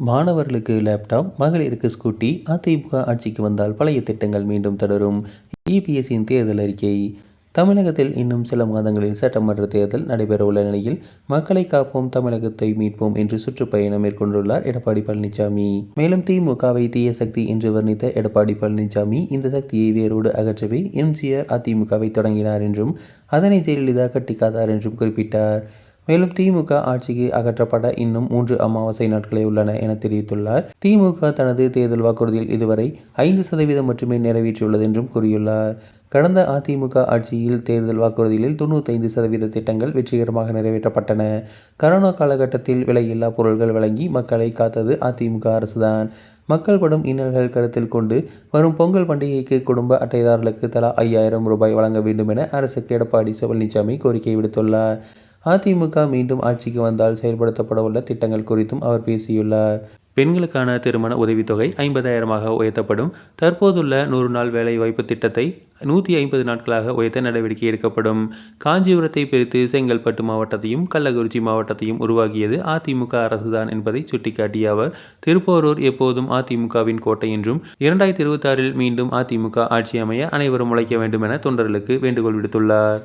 மாணவர்களுக்கு லேப்டாப் மகளிருக்கு ஸ்கூட்டி அதிமுக ஆட்சிக்கு வந்தால் பழைய திட்டங்கள் மீண்டும் தொடரும். இபிஎஸ்சியின் தேர்தல் அறிக்கை. தமிழகத்தில் இன்னும் சில மாதங்களில் சட்டமன்ற தேர்தல் நடைபெறவுள்ள நிலையில் மக்களை காப்போம் தமிழகத்தை மீட்போம் என்று சுற்றுப்பயணம் மேற்கொண்டுள்ளார் எடப்பாடி பழனிசாமி மேலும் திமுகவை தீய சக்தி என்று வர்ணித்த எடப்பாடி பழனிசாமி இந்த சக்தியை வேரோடு அகற்றவே எம்ஜிஆர் அதிமுகவை தொடங்கினார் என்றும் அதனை ஜெயலலிதா கட்டிக்காதார் என்றும் குறிப்பிட்டார். மேலும் திமுக ஆட்சிக்கு அகற்றப்பட இன்னும் மூன்று அமாவாசை நாட்களே உள்ளன என தெரிவித்துள்ளார். திமுக தனது தேர்தல் வாக்குறுதியில் இதுவரை ஐந்து சதவீதம் மட்டுமே நிறைவேற்றியுள்ளது என்றும் கூறியுள்ளார். கடந்த அதிமுக ஆட்சியில் தேர்தல் வாக்குறுதிகளில் தொண்ணூத்தைந்து சதவீத திட்டங்கள் வெற்றிகரமாக நிறைவேற்றப்பட்டன. கரோனா காலகட்டத்தில் விலையில்லா பொருட்கள் வழங்கி மக்களை காத்தது அதிமுக அரசுதான். மக்கள் படும் இன்னல்கள் கருத்தில் கொண்டு வரும் பொங்கல் பண்டிகைக்கு குடும்ப அட்டைதாரர்களுக்கு தலா ஐயாயிரம் ரூபாய் வழங்க வேண்டும் என அரசுக்கு எடப்பாடி பழனிசாமி கோரிக்கை விடுத்துள்ளார். அதிமுக மீண்டும் ஆட்சிக்கு வந்தால் செயல்படுத்தப்பட உள்ள திட்டங்கள் குறித்தும் அவர் பேசியுள்ளார். பெண்களுக்கான திருமண உதவித்தொகை ஐம்பதாயிரமாக உயர்த்தப்படும். தற்போதுள்ள நூறு நாள் வேலை வாய்ப்பு திட்டத்தை நூற்றி ஐம்பது நாட்களாக உயர்த்த நடவடிக்கை எடுக்கப்படும். காஞ்சிபுரத்தை பிரித்து செங்கல்பட்டு மாவட்டத்தையும் கள்ளக்குறிச்சி மாவட்டத்தையும் உருவாக்கியது அதிமுக அரசுதான் என்பதை சுட்டிக்காட்டிய அவர் திருப்போரூர் எப்போதும் அதிமுகவின் கோட்டை என்றும் இரண்டாயிரத்தி இருபத்தாறில் மீண்டும் அதிமுக ஆட்சி அமைய அனைவரும் உழைக்க வேண்டும் என தொண்டர்களுக்கு வேண்டுகோள் விடுத்துள்ளார்.